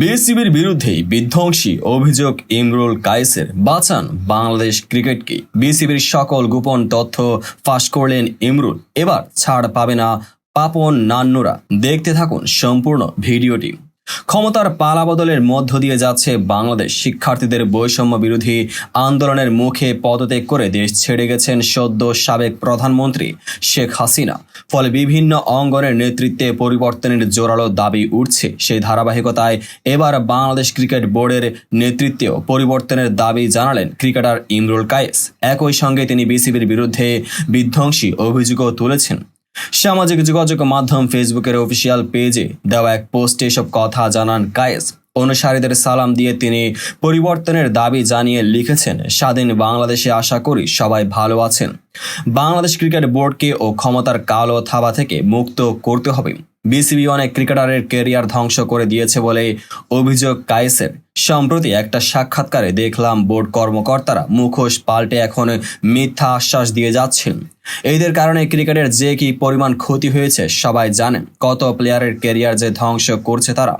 বিসিবির বিরুদ্ধেই বিধ্বংসী অভিযোগ ইমরুল কায়েসের। বাঁচান বাংলাদেশ ক্রিকেটকে। বিসিবির সকল গোপন তথ্য ফাঁস করলেন ইমরুল। এবার ছাড় পাবে না পাপন নান্নুরা। দেখতে থাকুন সম্পূর্ণ ভিডিওটি। ক্ষমতার পালাবদলের মধ্য দিয়ে যাচ্ছে বাংলাদেশ। শিক্ষার্থীদের বৈষম্য বিরোধী আন্দোলনের মুখে পদত্যাগ করে দেশ ছেড়ে গেছেন সদ্য সাবেক প্রধানমন্ত্রী শেখ হাসিনা। ফলে বিভিন্ন অঙ্গনের নেতৃত্বে পরিবর্তনের জোরালো দাবি উঠছে। সেই ধারাবাহিকতায় এবার বাংলাদেশ ক্রিকেট বোর্ডের নেতৃত্বেও পরিবর্তনের দাবি জানালেন ক্রিকেটার ইমরুল কায়েস। একই সঙ্গে তিনি বিসিবির বিরুদ্ধে বিধ্বংসী অভিযোগও তুলেছেন। সামাজিক যোগাযোগ মাধ্যম ফেসবুকের অফিসিয়াল পেজে দেওয়া এক পোস্টে এসব কথা জানান কায়েস। অনুসারীদের সালাম দিয়ে তিনি পরিবর্তনের দাবি জানিয়ে লিখেছেন, স্বাধীন বাংলাদেশে আশা করি সবাই ভালো আছেন। বাংলাদেশ ক্রিকেট বোর্ডকে ও ক্ষমতার কালো থাবা থেকে মুক্ত করতে হবে। বিসিবি অনেক ক্রিকেটারের কেরিয়ার ধ্বংস করে দিয়েছে বলে অভিযোগ কায়েসের। সম্প্রতি একটা সাক্ষাৎকারে দেখলাম বোর্ড কর্মকর্তারা মুখোশ পাল্টে এখন মিথ্যা আশ্বাস দিয়ে যাচ্ছেন। এদের কারণে ক্রিকেটের যে কি পরিমাণ ক্ষতি হয়েছে সবাই জানেন। কত প্লেয়ারের কেরিয়ার যে ধ্বংস করছে তারা।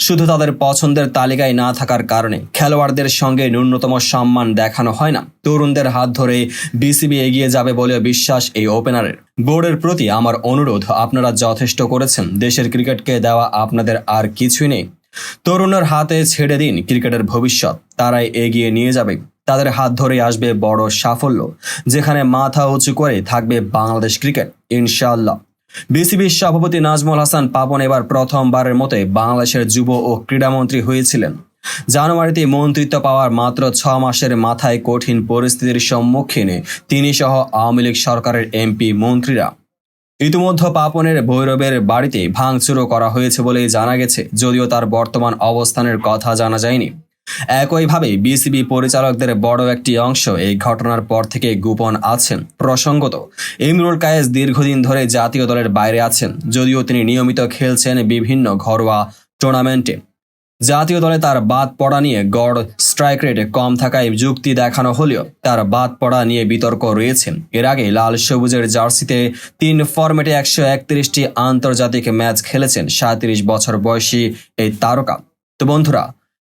শুধু তাদের পছন্দের তালিকায় না থাকার কারণে খেলোয়াড়দের সঙ্গে ন্যূনতম সম্মান দেখানো হয় না। তরুণদের হাত ধরে বিসিবি এগিয়ে যাবে বলে বিশ্বাস এই ওপেনারের। বোর্ডের প্রতি আমার অনুরোধ, আপনারা যথেষ্ট করেছেন। দেশের ক্রিকেটকে দেওয়া আপনাদের আর কিছুই নেই। তরুণের হাতে ছেড়ে দিন ক্রিকেটের ভবিষ্যৎ। তারাই এগিয়ে নিয়ে যাবে। তাদের হাত ধরে আসবে বড় সাফল্য, যেখানে মাথা উঁচু করে থাকবে বাংলাদেশ ক্রিকেট। ইনশাআল্লাহ। বিসিবির সভাপতি নাজমুল হাসান পাপন এবার প্রথমবারের মতো বাংলাদেশের যুব ও ক্রীড়ামন্ত্রী হয়েছিলেন। জানুয়ারিতে মন্ত্রিত্ব পাওয়ার মাত্র ছ মাসের মাথায় কঠিন পরিস্থিতির সম্মুখীনে তিনি সহ আওয়ামী লীগ সরকারের এমপি মন্ত্রীরা। ইতিমধ্যে পাপনের ভৈরবের বাড়িতে ভাঙচুরও করা হয়েছে বলেই জানা গেছে, যদিও তার বর্তমান অবস্থানের কথা জানা যায়নি। একইভাবে বিসিবি পরিচালকদের বড় একটি অংশ এই ঘটনার পর থেকে গোপন আছেন প্রসঙ্গত, ইমরুল কায়েস দীর্ঘদিন ধরে জাতীয় দলের বাইরে আছেন, যদিও তিনি নিয়মিত খেলছেন বিভিন্ন ঘরোয়া টুর্নামেন্টে। জাতীয় দলে তার বাদ পড়া নিয়ে গড় স্ট্রাইক রেটে কম থাকায় যুক্তি দেখানো হলেও তার বাদ পড়া নিয়ে বিতর্ক রয়েছে। এর আগে লাল সবুজের জার্সিতে তিন ফরম্যাটে একশো একত্রিশটি আন্তর্জাতিক ম্যাচ খেলেছেন সাঁত্রিশ বছর বয়সী এই তারকা। তো বন্ধুরা